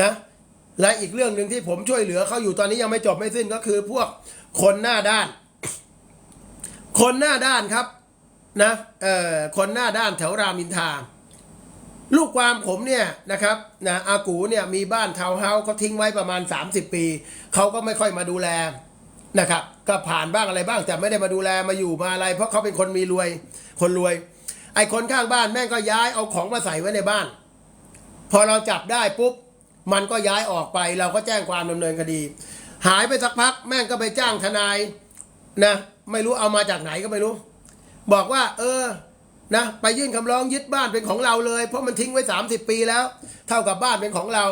นะและอีกเรื่องหนึ่งที่ผมช่วยเหลือเขาอยู่ตอนนี้ยังไม่จบไม่สิ้นก็คือพวกคนหน้าด้าน คนหน้าด้านครับนะเอ่อคนหน้าด้านแถวรามินทาลูกความผมเนี่ยนะครับนะอากูเนี่ยมีบ้านทาวน์เฮาส์เขาทิ้งไว้ประมาณ 30 ปีเขาก็ไม่ค่อยมาดูแลนะครับก็ผ่านบ้างอะไรบ้างแต่ไม่ได้มาดูแลมาอยู่มาอะไร เพราะเขาเป็นคนมีรวยคนรวย ไอ้คนข้างบ้านแม่งก็ย้ายเอาของมาใส่ไว้ในบ้าน พอเราจับได้ปุ๊บ มันก็ย้ายออกไปเราก็แจ้งความดำเนินคดี หายไปสักพักแม่งก็ไปจ้างทนายนะไม่รู้เอามาจากไหนก็ไม่รู้ บอกว่า เออนะไปยื่นคำร้องยึดบ้านเป็นของเราเลย เพราะมันทิ้งไว้ 30 ปีแล้ว เท่ากับบ้านเป็นของเรา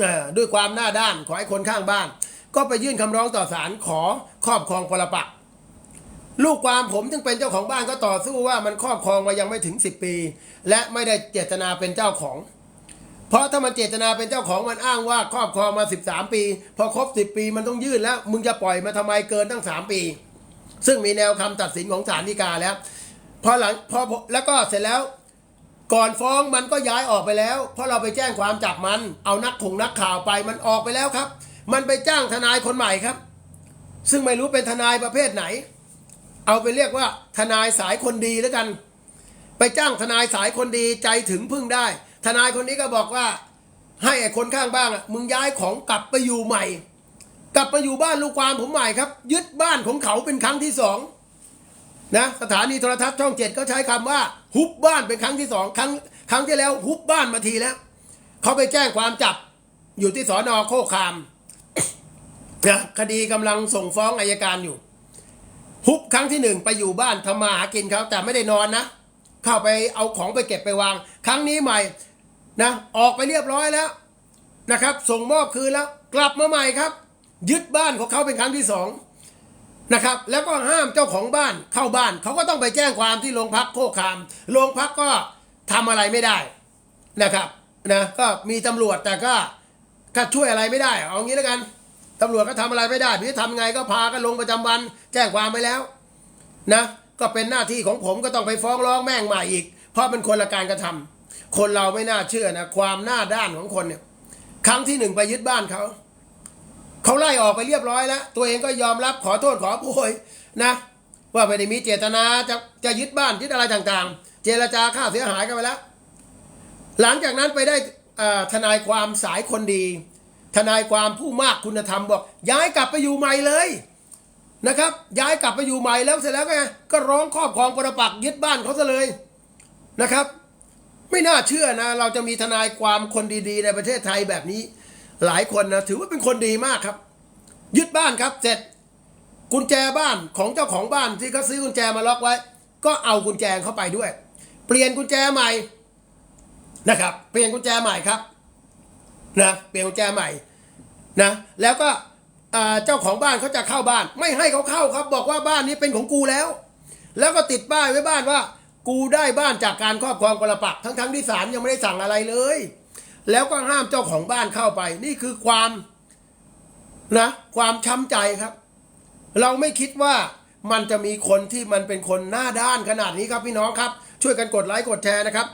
เออด้วยความหน้าด้านขอให้คนข้างบ้าน ก็ไปยื่นคำร้องต่อศาลขอครอบครองปรปักลูกความผมจึงเป็นเจ้าของบ้านก็ต่อสู้ว่ามันครอบครองมายังไม่ถึง 10 ปี และไม่ได้เจตนาเป็นเจ้าของ ราะถ้ามันเจตนาเป็นเจ้าของมันอ้างว่าครอบครองมา 13 ปี พอครบ 10 ปีมันต้องยื่นแล้ว มึงจะปล่อยมาทำไมเกินตั้ง 3 ปี ซึ่งมีแนวคำตัดสินของศาลฎีกาแล้วพอหลังพอแล้วก็เสร็จแล้ว ก่อนฟ้องมันก็ย้ายออกไปแล้ว เพราะเราไปแจ้งความจับมัน เอานักข่งนักข่าวไปมันออกไปแล้วครับ มันไปจ้างทนายคนใหม่ครับ ซึ่งไม่รู้เป็นทนายประเภทไหน เอาไปเรียกว่าทนายสายคนดีแล้วกัน ไปจ้างทนายสายคนดีใจถึงพึ่งได้ ทนายคนนี้ก็บอกว่า ให้ไอ้คนข้างบ้านอะมึงย้ายของกลับไปอยู่ใหม่ กลับไปอยู่บ้านลูกความผมใหม่ครับ ยึดบ้านของเขาเป็นครั้งที่สองนะสถานีโทรทัศน์ช่องเจ็ดก็ใช้คำว่า ฮุบบ้านเป็นครั้งที่สองครั้งครั้งที่แล้ว ฮุบบ้านมาทีแล้วเขาไปแจ้งความจับอยู่ที่สอนอโคคามนะคดีกำลังส่งฟ้องอายการอยู่ ฮุบครั้งที่หนึ่งไปอยู่บ้านทำมาหากินเขาแต่ไม่ได้นอนนะ เข้าไปเอาของไปเก็บไปวาง ครั้งนี้ใหม่ นะออกไปเรียบร้อยแล้วนะครับ ส่งมอบคืนแล้ว กลับมาใหม่ครับ ยึดบ้านของเขาเป็นครั้งที่สองนะครับ แล้วก็ห้ามเจ้าของบ้านเข้าบ้าน เขาก็ต้องไปแจ้งความที่โรงพักโคกคามโรงพักก็ทำอะไรไม่ได้นะครับนะก็มีตำรวจแต่ก็ก็ช่วยอะไรไม่ได้ เอางี้แล้วกันตำรวจก็ทำอะไรไม่ได้หรือทำไงก็พากันลงประจำวัน แจ้งความไปแล้วนะก็เป็นหน้าที่ของผมก็ต้องไปฟ้องร้องแม่งใหม่อีก เพราะเป็นคนละการกระทำ คนเราไม่น่าเชื่อนะความหน้าด้านของคนเนี่ย ครั้งที่หนึ่งไปยึดบ้านเขา เขาไล่ออกไปเรียบร้อยแล้ว ตัวเองก็ยอมรับขอโทษขอโพยนะ ว่าไม่ได้มีเจตนาจะจะยึดบ้านยึดอะไรต่างๆ เจรจาค่าเสียหายกันไปแล้ว หลังจากนั้นไปได้ทนายความสายคนดี ทนายความผู้มากคุณธรรมบอก ย้ายกลับไปอยู่ใหม่เลยนะครับ ย้ายกลับไปอยู่ใหม่แล้วเสร็จแล้วก็ไงก็ร้องครอบครองปรปักยึดบ้านเขาซะเลยนะครับ ไม่น่าเชื่อนะ เราจะมีทนายความคนดีๆ ในประเทศไทยแบบนี้ หลายคนนะถือว่าเป็นคนดีมากครับ ยึดบ้านครับเสร็จกุญแจบ้านของเจ้าของบ้านที่เขาซื้อกุญแจมาล็อกไว้ ก็เอากุญแจเข้าไปด้วย เปลี่ยนกุญแจใหม่นะครับ เปลี่ยนกุญแจใหม่ครับนะเปลี่ยนกุญแจใหม่นะแล้วก็เจ้าของบ้านเขาจะเข้าบ้าน ไม่ให้เขาเข้าครับ บอกว่าบ้านนี้เป็นของกูแล้ว แล้วก็ติดป้ายไว้บ้านว่า กูได้บ้านจากการครอบครองประปักทั้งทั้งๆที่ศาลยังไม่ได้สั่งอะไรเลย แล้วก็ห้ามเจ้าของบ้านเข้าไป นี่คือความนะความช้ำใจครับ เราไม่คิดว่ามันจะมีคนที่มันเป็นคนหน้าด้านขนาดนี้ครับพี่น้องครับ ช่วยกันกดไลค์กดแชร์นะครับ